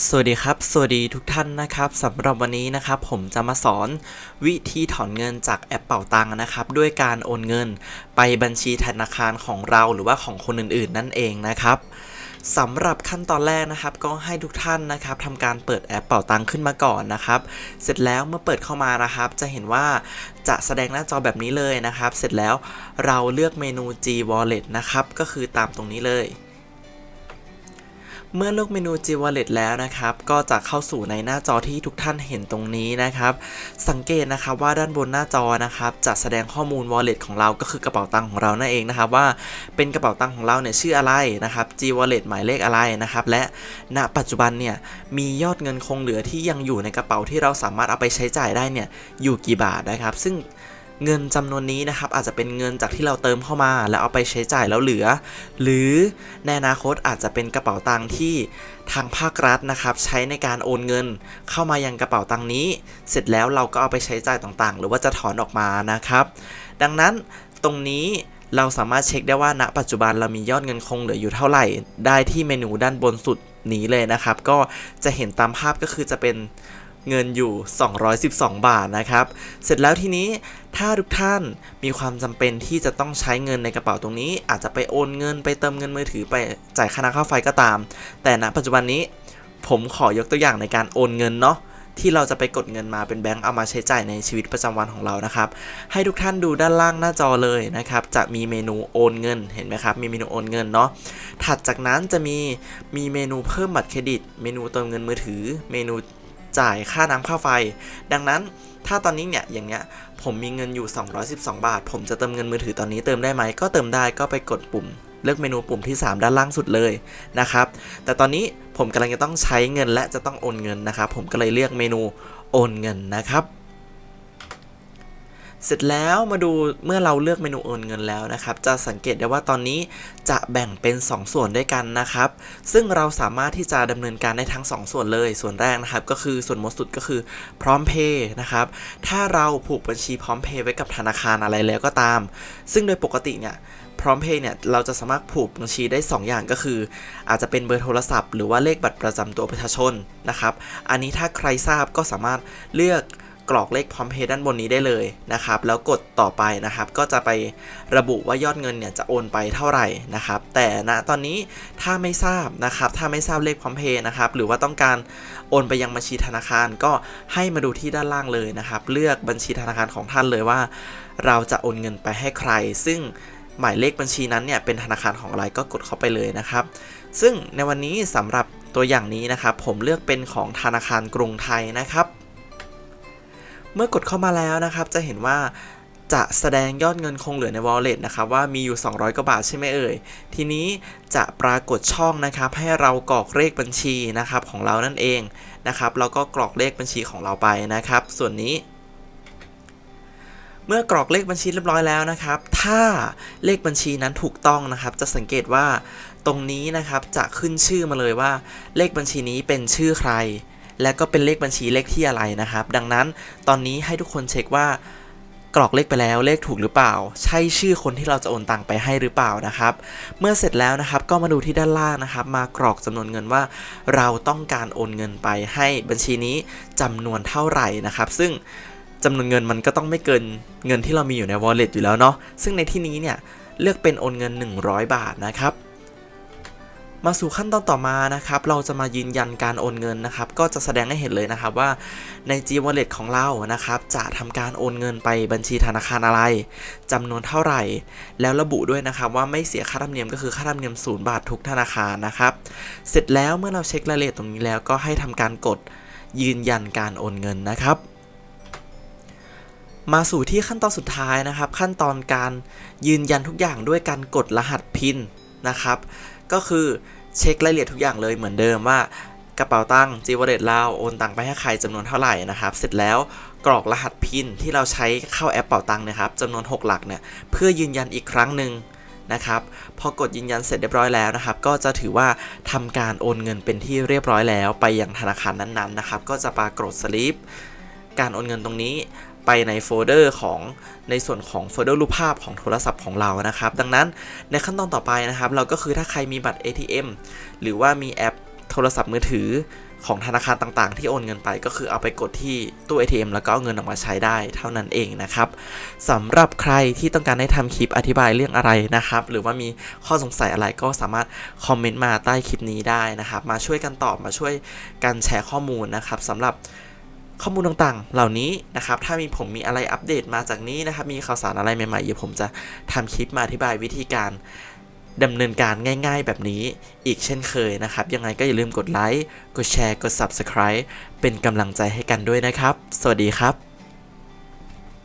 สวัสดีครับ สวัสดีทุกท่านนะครับสำหรับวันนี้นะครับ ผมจะมาสอนวิธีถอนเงินจากแอปเป่าตังนะครับ ด้วยการโอนเงินไปบัญชีธนาคารของเราหรือว่าของคนอื่นๆ นั่นเองนะครับสำหรับขั้นตอนแรกนะครับ ก็ให้ทุกท่านนะครับทำการเปิดแอปเป่าตังขึ้นมาก่อนนะครับ เสร็จแล้วเมื่อเปิดเข้ามานะครับ จะเห็นว่าจะแสดงหน้าจอแบบนี้เลยนะครับ เสร็จแล้วเราเลือกเมนู G Wallet นะครับก็คือตามตรงนี้เลย เมื่อเลือกเมนู G Wallet แล้วนะครับ ก็จะเข้าสู่ในหน้าจอที่ทุกท่านเห็นตรงนี้นะครับ สังเกตนะครับว่าด้านบนหน้าจอนะครับจะแสดงข้อมูล Wallet ของเราก็คือกระเป๋าตังค์ของเรานั่นเองนะครับว่าเป็นกระเป๋าตังค์ของเราเนี่ยชื่ออะไรนะครับ G Wallet หมายเลขอะไรนะครับและณปัจจุบันเนี่ยมียอดเงินคงเหลือที่ยังอยู่ในกระเป๋าที่เราสามารถเอาไปใช้จ่ายได้เนี่ยอยู่กี่บาทนะครับ ซึ่ง เงินจำนวนนี้นะครับอาจจะเป็นเงินจากที่เราเติมเข้ามา แล้วเอาไปใช้จ่ายแล้วเหลือ หรือในอนาคตอาจจะเป็นกระเป๋าตังค์ที่ทางภาครัฐนะครับใช้ในการโอนเงินเข้ามายังกระเป๋าตังค์นี้ เสร็จแล้วเราก็เอาไปใช้จ่ายต่างๆ หรือว่าจะถอนออกมานะครับ ดังนั้นตรงนี้เราสามารถเช็คได้ว่าณ ปัจจุบันเรามียอดเงินคงเหลืออยู่เท่าไหร่ ได้ที่เมนูด้านบนสุดนี้เลยนะครับ ก็จะเห็นตามภาพก็คือจะเป็น เงินอยู่ 212 บาทนะครับ เสร็จแล้วทีนี้ถ้าทุกท่านมีความจำเป็นที่จะต้องใช้เงินในกระเป๋าตรงนี้ อาจจะไปโอนเงินไปเติมเงินมือถือไปจ่ายค่าน้ำค่าไฟก็ตาม แต่ณปัจจุบันนี้ผมขอยกตัวอย่างในการโอนเงินเนาะที่เราจะไปกดเงินมาเป็นแบงก์เอามาใช้จ่ายในชีวิตประจำวันของเรานะครับ ให้ทุกท่านดูด้านล่างหน้าจอเลยนะครับ จะมีเมนูโอนเงินเห็นไหมครับ มีเมนูโอนเงินเนาะ ถัดจากนั้นจะมีมีเมนูเพิ่มบัตรเครดิต เมนูเติมเงินมือถือ เมนู จ่ายค่าน้ำค่าไฟ ดังนั้นถ้าตอนนี้เนี่ยอย่างเงี้ยผมมีเงินอยู่ 212 บาท ผมจะเติมเงินมือถือตอนนี้เติมได้ไหม ก็เติมได้ก็ไปกดปุ่ม เลือกเมนูปุ่มที่ 3 ด้านล่างสุดเลยนะครับ แต่ตอนนี้ผมกำลังจะต้องใช้เงินและจะต้องโอนเงินนะครับ ผมก็เลยเลือกเมนูโอนเงินนะครับ เสร็จแล้วมาดูเมื่อเราเลือกเมนูโอนเงินแล้วนะครับ จะสังเกตได้ว่าตอนนี้จะแบ่งเป็น 2 ส่วนด้วยกันนะครับ ซึ่งเราสามารถที่จะดำเนินการได้ทั้ง 2 ส่วนเลย ส่วนแรกนะครับ ก็คือส่วนมดสุดก็คือพร้อมเพย์นะครับ ถ้าเราผูกบัญชีพร้อมเพย์ไว้กับธนาคารอะไรแล้วก็ตาม ซึ่งโดยปกติเนี่ยพร้อมเพย์เนี่ยเราจะสามารถผูกบัญชีได้ 2 อย่างก็คือ อาจจะเป็นเบอร์โทรศัพท์หรือว่าเลขบัตรประจำตัวประชาชนนะครับ อันนี้ถ้าใครทราบก็สามารถเลือก กรอกเลขพร้อมเพย์ด้านบนนี้ได้เลยนะครับ แล้วกดต่อไปนะครับ ก็จะไประบุว่ายอดเงินเนี่ยจะโอนไปเท่าไหร่นะครับ แต่ณตอนนี้ถ้าไม่ทราบนะครับ ถ้าไม่ทราบเลขพร้อมเพย์นะครับ หรือว่าต้องการโอนไปยังบัญชีธนาคารก็ให้มาดูที่ด้านล่างเลยนะครับ เลือกบัญชีธนาคารของท่านเลยว่า เราจะโอนเงินไปให้ใคร ซึ่งหมายเลขบัญชีนั้นเนี่ยเป็นธนาคารของอะไรก็กดเข้าไปเลยนะครับ ซึ่งในวันนี้สำหรับตัวอย่างนี้นะครับ ผมเลือกเป็นของธนาคารกรุงไทยนะครับ เมื่อกดเข้ามาแล้วนะครับ จะเห็นว่าจะแสดงยอดเงินคงเหลือใน wallet นะครับว่ามีอยู่ 200 กว่าบาทใช่ไหมเอ่ย ทีนี้จะปรากฏช่องนะครับ ให้เรากรอกเลขบัญชีนะครับของเรานั่นเองนะครับแล้วก็กรอกเลขบัญชีของเราไปนะครับ ส่วนนี้ เมื่อกรอกเลขบัญชีเรียบร้อยแล้วนะครับ ถ้าเลขบัญชีนั้นถูกต้องนะครับ จะสังเกตว่าตรงนี้นะครับจะขึ้นชื่อมาเลยว่า เลขบัญชีนี้เป็นชื่อใคร และก็เป็นเลขบัญชีเลขที่อะไรนะครับ ดังนั้นตอนนี้ให้ทุกคนเช็คว่ากรอกเลขไปแล้วเลขถูกหรือเปล่า ใช่ชื่อคนที่เราจะโอนตังไปให้หรือเปล่านะครับ เมื่อเสร็จแล้วนะครับก็มาดูที่ด้านล่างนะครับ มากรอกจำนวนเงินว่า เราต้องการโอนเงินไปให้บัญชีนี้จำนวนเท่าไหร่นะครับ ซึ่งจำนวนเงินมันก็ต้องไม่เกินเงินที่เรามีอยู่ใน wallet อยู่แล้วเนาะซึ่งในที่นี้เนี่ยเลือกเป็นโอนเงิน 100 บาทนะครับ มาสู่ขั้นตอนต่อมานะครับ เราจะมายืนยันการโอนเงินนะครับ ก็จะแสดงให้เห็นเลยนะครับว่าใน G Wallet ของเรานะครับ จะทำการโอนเงินไปบัญชีธนาคารอะไรจำนวนเท่าไหร่ แล้วระบุด้วยนะครับว่าไม่เสียค่าธรรมเนียมก็คือค่าธรรมเนียม0บาททุกธนาคารนะครับ เสร็จแล้วเมื่อเราเช็ครายละเอียดตรงนี้แล้วก็ให้ทำการกดยืนยันการโอนเงินนะครับมาสู่ที่ขั้นตอนสุดท้ายนะครับ ขั้นตอนการยืนยันทุกอย่างด้วยการกดรหัสพินนะครับ ก็คือเช็ครายละเอียดทุกอย่างเลยเหมือนเดิมว่ากระเป๋าตังค์จีวอเดตเราโอนตังไปให้ใครจำนวนเท่าไหร่นะครับ เสร็จแล้วกรอกรหัสพินที่เราใช้เข้าแอปเป๋าตังค์นะครับจำนวน 6 หลักเนี่ยเพื่อยืนยันอีกครั้งหนึ่งนะครับพอกดยืนยันเสร็จเรียบร้อยแล้วนะครับ ก็จะถือว่าทำการโอนเงินเป็นที่เรียบร้อยแล้ว ไปยังธนาคารนั้นๆนะครับ ก็จะปรากฏสลิปการโอนเงินตรงนี้ ไปในโฟลเดอร์ของในส่วนของโฟลเดอร์รูปภาพของโทรศัพท์ของเรานะครับ ดังนั้นในขั้นตอนต่อไปนะครับ เราก็คือถ้าใครมีบัตร ATM หรือว่ามีแอปโทรศัพท์มือถือของธนาคารต่างๆ ที่โอนเงินไปก็คือเอาไปกดที่ตู้ ATM แล้วก็เอาเงินออกมาใช้ได้เท่านั้นเองนะครับสำหรับใครที่ต้องการให้ทำคลิปอธิบายเรื่องอะไรนะครับ หรือว่ามีข้อสงสัยอะไรก็สามารถคอมเมนต์มาใต้คลิปนี้ได้นะครับ มาช่วยกันตอบมาช่วยกันแชร์ข้อมูลนะครับสำหรับ ข้อมูลต่างๆ เหล่านี้นะครับ ถ้ามีผมมีอะไรอัปเดตมาจากนี้นะครับ มีข่าวสารอะไรใหม่ๆ เดี๋ยวผมจะทำคลิปมาอธิบายวิธีการดำเนินการง่ายๆ แบบนี้อีกเช่นเคยนะครับ ยังไงก็อย่าลืมกดไลค์ กดแชร์ กด Subscribe เป็นกำลังใจให้กันด้วยนะครับ สวัสดีครับ